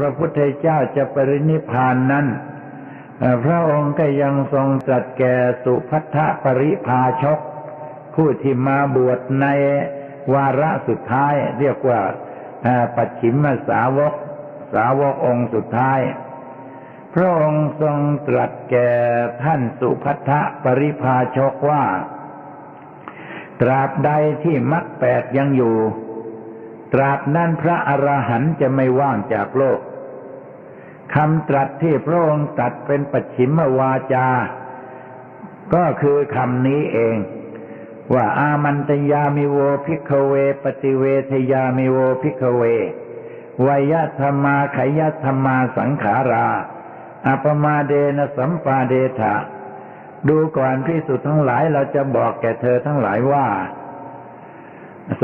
พระพุทธเจ้าจะปรินิพานนั้น พระองค์ก็ยังทรงตรัสแก่สุพัทธปริภาชก ผู้ที่มาบวชในวาระสุดท้าย เรียกว่าปัจฉิมสาวก สาวกองค์สุดท้าย พระองค์ทรงตรัสแก่ท่านสุพัทธปริภาชกว่า ตราบใดที่มรรคแปดยังอยู่ตราบนั้นพระอรหันต์จะไม่ว่างจากโลก คำตรัสที่พระองค์ตรัสเป็นปัจฉิมวาจา ก็คือคำนี้เอง ว่าอามันตยามิโวพิกเว ปฏิเวทยามิโวพิกเววยธรรมาขยธรรมาสังขารา อัปมาเดนะสัมปาเดทะดูก่อนพิสุทธ์ทั้งหลายเราจะบอกแก่เธอทั้งหลายว่า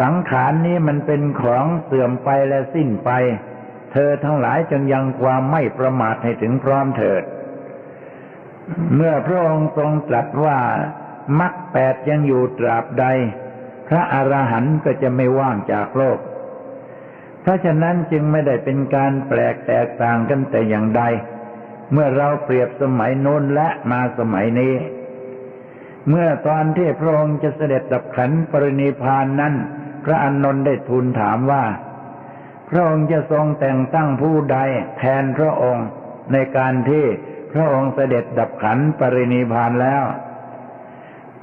สังขารนี้มันเป็นของเสื่อมไปและสิ้นไป ธอทั้งหลายจงยังความไม่ประมาทให้ถึงพร้อมเถิด เมื่อพระองค์ทรงตรัสว่ามรรคแปดยังอยู่ตราบใด พระอรหันต์ก็จะไม่ว่างจากโลก เพราะฉะนั้นจึงไม่ได้เป็นการแปลกแตกต่างกันแต่อย่างใด เมื่อเราเปรียบสมัยโน้นและมาสมัยนี้ เมื่อตอนที่พระองค์จะเสด็จดับขันปรินิพพานนั้น พระอานนท์ได้ทูลถามว่า พระองค์จะทรงแต่งตั้งผู้ใดแทนพระองค์ในการที่พระองค์เสด็จดับขันปรินิพานแล้ว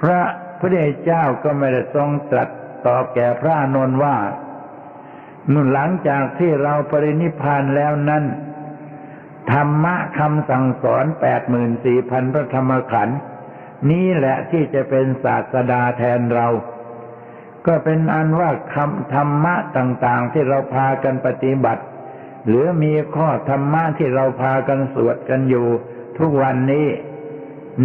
พระพุทธเจ้าก็ไม่ได้ทรงตรัสตอบแก่พระนนท์ว่าเมื่อหลังจากที่เราปรินิพพานแล้วนั้น ธรรมะคำสั่งสอนแปดหมื่นสี่พันพระธรรมขันธ์นี้แหละที่จะเป็นศาสดาแทนเรา ก็เป็นอันว่าคำธรรมะต่างๆ ที่เราพากันปฏิบัติ หรือมีข้อธรรมะที่เราพากันสวดกันอยู่ ทุกวันนี้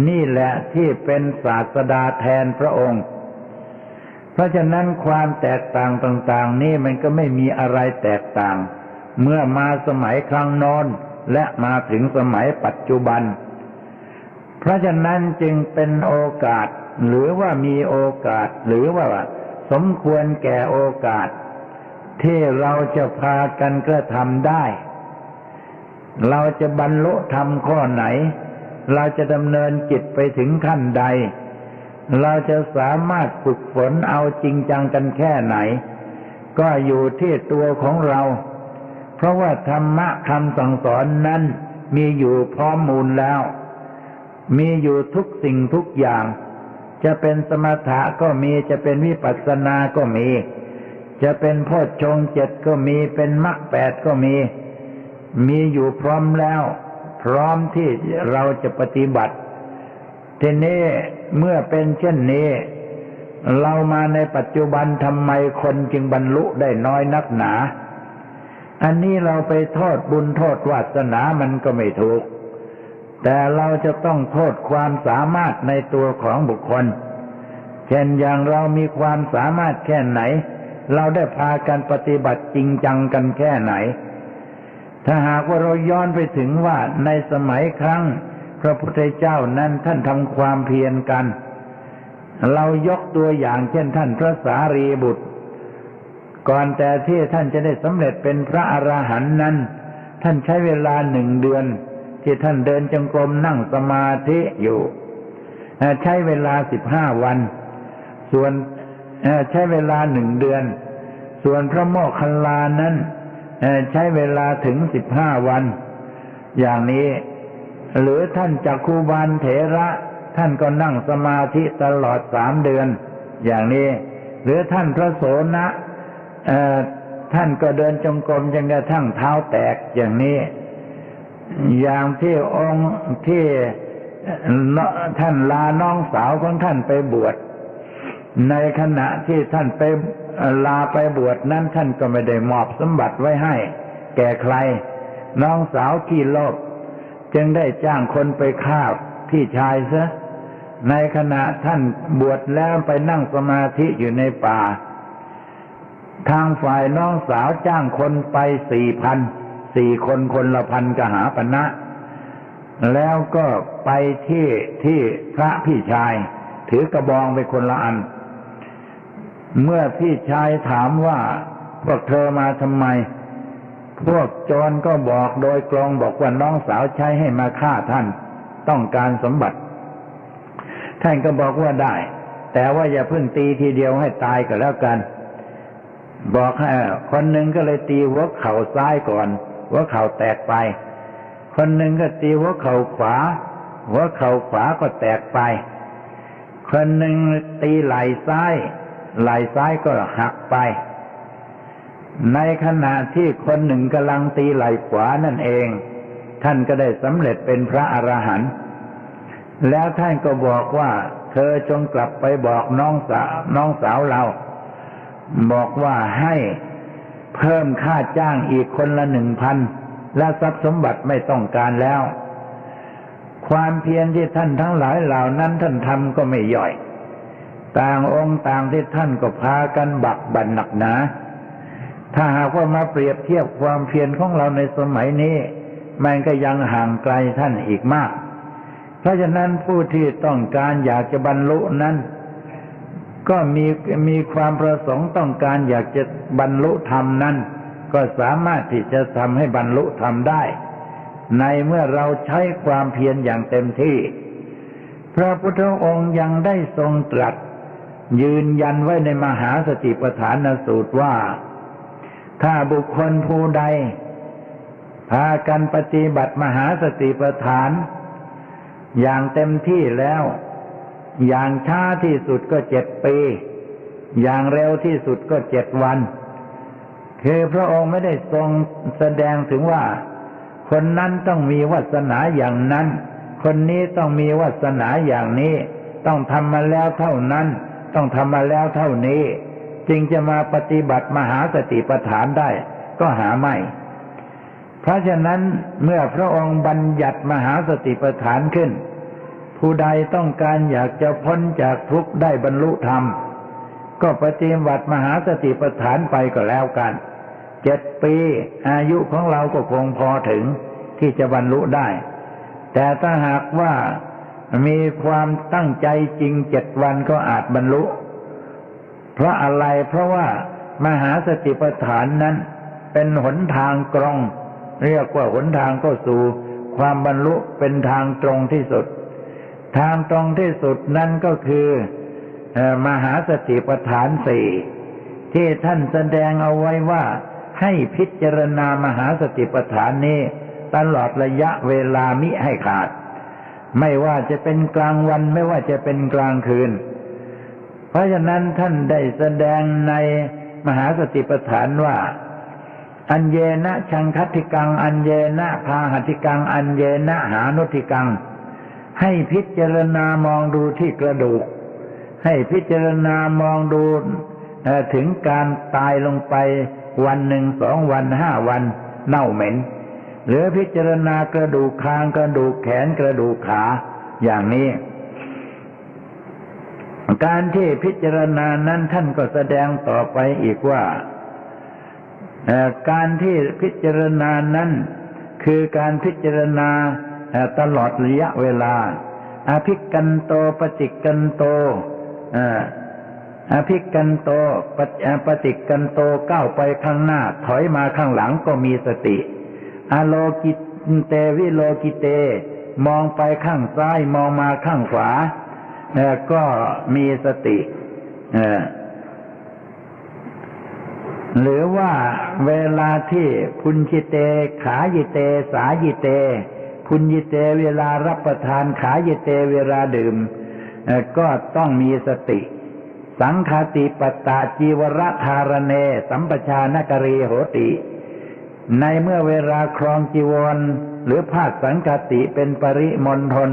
นี่แหละที่เป็นศาสดาแทนพระองค์ เพราะฉะนั้นความแตกต่างต่าง ๆ นี่มันก็ไม่มีอะไรแตกต่าง เมื่อมาสมัยครั้งน้นและมาถึงสมัยปัจจุบัน เพราะฉะนั้นจึงเป็นโอกาสหรือว่ามีโอกาสหรือว่า สมควรแก่โอกาส ที่เราจะพากันกระทำได้ เราจะบรรลุธรรมข้อไหน เราจะดำเนินจิตไปถึงขั้นใด เราจะสามารถฝึกฝนเอาจริงจังกันแค่ไหน ก็อยู่ที่ตัวของเรา เพราะว่าธรรมะคำสั่งสอนนั้นมีอยู่พร้อมมูลแล้ว มีอยู่ทุกสิ่งทุกอย่าง จะเป็นสมถะก็มีจะเป็นวิปัสสนาก็มี จะเป็นโพชฌงเจ็ดก็มีเป็นมรรคแปดก็มี มีอยู่พร้อมแล้ว พร้อมที่เราจะปฏิบัติ ทีนี้เมื่อเป็นเช่นนี้ เรามาในปัจจุบันทำไมคนจึงบรรลุได้น้อยนักหนา อันนี้เราไปโทษบุญโทษวาสนามันก็ไม่ถูก แต่เราจะต้องโทษความสามารถในตัวของบุคคล เช่นอย่างเรามีความสามารถแค่ไหน เราได้พากันปฏิบัติจริงจังกันแค่ไหน ถ้าหากว่าเราย้อนไปถึงว่าในสมัยครั้ง พระพุทธเจ้านั้นท่านทำความเพียรกัน เรายกตัวอย่างเช่นท่านพระสารีบุตร ก่อนแต่ที่ท่านจะได้สำเร็จเป็นพระอราหันต์นั้น ท่านใช้เวลาหนึ่งเดือน ที่ท่านเดินจงกรมนั่งสมาธิอยู่ใช้เวลาสิบห้าวัน ส่วนใช้เวลาหนึ่งเดือน ส่วนพระโมคคัลลานั้นใช้เวลาถึงสิบห้าวัน อย่างนี้ หรือท่านจักคูบาลเถระ ท่านก็นั่งสมาธิตลอดสามเดือน อย่างนี้ หรือท่านพระโสนะท่านก็เดินจงกรมจนกระทั่งเท้าแตกอย่างนี้ อย่างที่องค์ที่ท่านลาน้องสาวของท่านไปบวช ในขณะที่ท่านไปลาไปบวชนั้นท่านก็ไม่ได้มอบสมบัติไว้ให้ แก่ใคร น้องสาวขี้โลภจึงได้จ้างคนไปฆ่าพี่ชายซะในขณะท่านบวชแล้วไปนั่งสมาธิอยู่ในป่า ทางฝ่ายน้องสาวจ้างคนไปสี่พัน สี่คนคนละพันกหาปณะแล้วก็ไปที่ที่พระพี่ชาย ถือกระบองไปคนละอัน เมื่อพี่ชายถามว่าพวกเธอมาทำไม พวกโจรก็บอกโดยกลองบอกว่าน้องสาวใช้ให้มาฆ่าท่าน ต้องการสมบัติ ท่านก็บอกว่าได้ แต่ว่าอย่าเพิ่งตีทีเดียวให้ตายก็แล้วกันบอกให้คนหนึ่งก็เลยตีหัวเข่าซ้ายก่อน หัวเข่าแตกไป คนหนึ่งก็ตีหัวเข่าขวา หัวเข่าขวาก็แตกไป คนหนึ่งตีไหล่ซ้าย ไหล่ซ้ายก็หักไป ในขณะที่คนหนึ่งกำลังตีไหล่ขวานั่นเอง ท่านก็ได้สำเร็จเป็นพระอรหันต์แล้วท่านก็บอกว่า เธอจงกลับไปบอกน้องสาวน้องสาวเรา บอกว่าให้ เพิ่มค่าจ้างอีกคนละหนึ่งพันและทรัพย์สมบัติไม่ต้องการแล้ว ความเพียรที่ท่านทั้งหลายเหล่านั้นท่านทำก็ไม่ย่อย ต่างองค์ต่างที่ท่านก็พากันบักบันหนักหนา ถ้าหากว่ามาเปรียบเทียบความเพียรของเราในสมัยนี้ มันก็ยังห่างไกลท่านอีกมาก เพราะฉะนั้นผู้ที่ต้องการอยากจะบรรลุนั้น ก็มีมีความประสงค์ต้องการอยากจะบรรลุธรรมนั้น ก็สามารถที่จะทำให้บรรลุธรรมได้ ในเมื่อเราใช้ความเพียรอย่างเต็มที่ พระพุทธองค์ยังได้ทรงตรัส ยืนยันไว้ในมหาสติปัฏฐานสูตรว่า ถ้าบุคคลผู้ใด พากันปฏิบัติมหาสติปัฏฐาน อย่างเต็มที่แล้ว อย่างช้าที่สุดก็เจ็ดปี อย่างเร็วที่สุดก็เจ็ดวัน คือพระองค์ไม่ได้ทรงแสดงถึงว่า คนนั้นต้องมีวาสนาอย่างนั้น คนนี้ต้องมีวาสนาอย่างนี้ ต้องทำมาแล้วเท่านั้น ต้องทำมาแล้วเท่านี้ จึงจะมาปฏิบัติมหาสติปัฏฐานได้ ก็หาไม่เพราะฉะนั้นเมื่อพระองค์บัญญัติมหาสติปัฏฐานขึ้น ผู้ใดต้องการอยากจะพ้นจากทุกข์ได้บรรลุธรรม ก็ปฏิบัติมหาสติปัฏฐานไปก็แล้วกัน เจ็ดปีอายุของเราก็คงพอถึงที่จะบรรลุได้ แต่ถ้าหากว่ามีความตั้งใจจริงเจ็ดวันก็อาจบรรลุ เพราะอะไรเพราะว่ามหาสติปัฏฐานนั้น เป็นหนทางกรอง เรียกว่าหนทางก็สู่ ความบรรลุเป็นทางตรงที่สุด ทางตรงที่สุดนั่นก็คืออมหาสติปัฏฐานสี่ที่ท่านแสดงเอาไว้ว่าให้พิจารณามหาสติปัฏฐานนี้ ตลอดระยะเวลามิให้ขาด ไม่ว่าจะเป็นกลางวันไม่ว่าจะเป็นกลางคืน เพราะฉะนั้นท่านได้แสดงในมหาสติปัฏฐานว่า อัญเยนะชังคัติกัง อัญเยนะพาหติกัง อัญเยนะหานุติกัง ให้พิจารณามองดูที่กระดูก ให้พิจารณามองดูถึงการตายลงไปวันหนึ่งสองวันห้าวันเน่าเหม็น หรือพิจารณากระดูกคางกระดูกแขนกระดูกขาอย่างนี้ การที่พิจารณานั้นท่านก็แสดงต่อไปอีกว่าการที่พิจารณานั้นคือการพิจารณา ตลอดระยะเวลาอภิกันโตปฏิกันโตอภิกันโตปฏิปฏิกันโตก้าวไปข้างหน้า ถอยมาข้างหลังก็มีสติ อโลกิเตวิโลกิเต มองไปข้างซ้ายมองมาข้างขวาก็มีสติหรือว่าเวลาที่พุญชิเต ขายิเต สายิเต พุญยิเตเวลารับประทานขายิเตเวลาดื่มก็ต้องมีสติ สังคติปตาจีวรธารเน สัมปชานกรีโหติ ในเมื่อเวลาครองจีวร หรือภาคสังคติเป็นปริมณฑล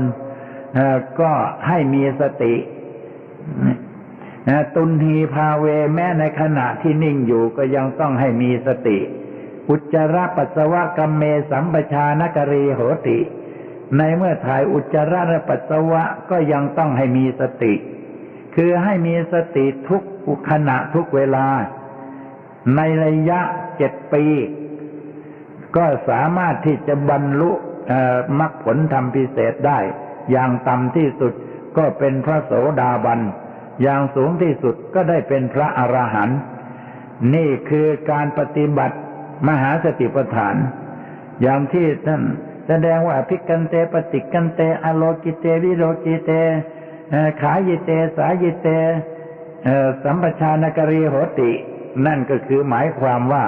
ก็ให้มีสติตุนทีพาเวแม้ในขณะที่นิ่งอยู่ก็ยังต้องให้มีสติ อุจจาระปัสสาวะกัมเมสัมปชานกรีโหติ ในเมื่อถ่ายอุจจาระและปัสสาวะก็ยังต้องให้มีสติ คือให้มีสติทุกขณะทุกเวลา ในระยะเจ็ดปี ก็สามารถที่จะบรรลุมรรคผลธรรมพิเศษได้ อย่างต่ำที่สุดก็เป็นพระโสดาบัน อย่างสูงที่สุดก็ได้เป็นพระอรหันต์นี่คือการปฏิบัติ มหาสติปัฏฐาน อย่างที่ท่านแสดงว่าอภิกันเตปฏิกันเต อโลกิเต วิโรกิเตขายิเต สายิเตสัมปชานกรีโหติ นั่นก็คือหมายความว่า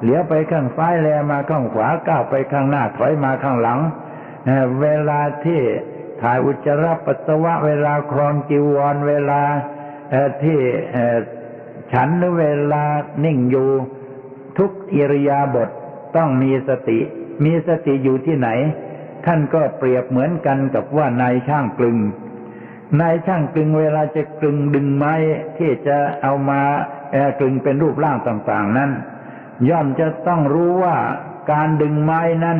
เหลียวไปข้างซ้ายแลมาข้างขวาก้าวไปข้างหน้าถอยมาข้างหลังเวลาที่ถ่ายอุจจาระปัสสาวะเวลาครองจีวรเวลาที่ฉันหรือเวลานิ่งอยู่ ทุกอิริยาบถต้องมีสติ มีสติอยู่ที่ไหน ท่านก็เปรียบเหมือนกันกับว่านายช่างกลึง นายช่างกลึงเวลาจะกลึงดึงไม้ที่จะเอามาเอกลึงเป็นรูปร่างต่างๆนั้น ย่อมจะต้องรู้ว่าการดึงไม้นั้น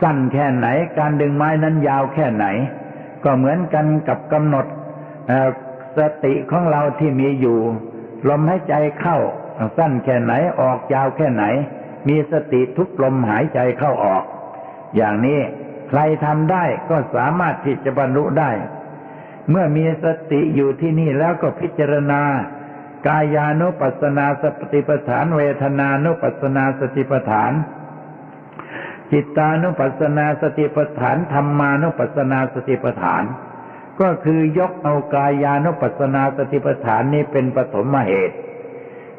สั้นแค่ไหน การดึงไม้นั้นยาวแค่ไหน ก็เหมือนกันกับกำหนดสติของเราที่มีอยู่ ลมหายใจเข้า สั้นแค่ไหนออกยาวแค่ไหน มีสติทุกลมหายใจเข้าออก อย่างนี้ใครทำได้ก็สามารถที่จะบรรลุได้ เมื่อมีสติอยู่ที่นี่แล้วก็พิจารณา กายานุปัสสนาสติปัฏฐาน เวทนานุปัสสนาสติปัฏฐาน จิตานุปัสสนาสติปัฏฐานธรรมานุปัสสนาสติปัฏฐาน ก็คือยกเอากายานุปัสสนาสติปัฏฐานนี้เป็นปฐมเหตุ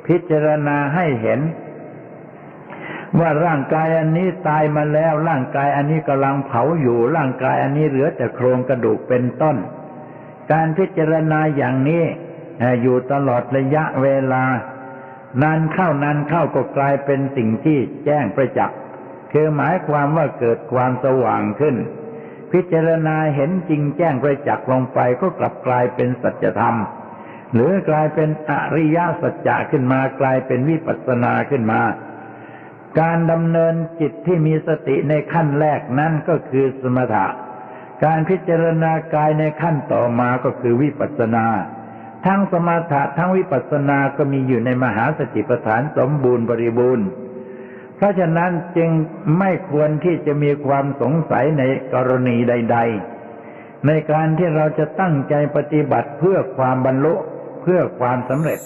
พิจารณาให้เห็น ว่าร่างกายอันนี้ตายมาแล้ว ร่างกายอันนี้กำลังเผาอยู่ ร่างกายอันนี้เหลือแต่โครงกระดูกเป็นต้น การพิจารณาอย่างนี้อยู่ตลอดระยะเวลานานเข้านานเข้าก็กลายเป็นสิ่งที่แจ้งประจักษ์คือหมายความว่าเกิดความสว่างขึ้น พิจารณาเห็นจริงแจ้งประจักษ์ลงไปก็กลับกลายเป็นสัจธรรม หรือกลายเป็นอริยสัจจะขึ้นมากลายเป็นวิปัสสนาขึ้นมา การดำเนินจิตที่มีสติในขั้นแรกนั่นก็คือสมถะ การพิจารณากายในขั้นต่อมาก็คือวิปัสสนา ทั้งสมถะทั้งวิปัสสนาก็มีอยู่ในมหาสติปัฏฐานสมบูรณ์บริบูรณ์เพราะฉะนั้นจึงไม่ควรที่จะมีความสงสัยในกรณีใด ๆ ในการที่เราจะตั้งใจปฏิบัติเพื่อความบรรลุ เพื่อความสำเร็จ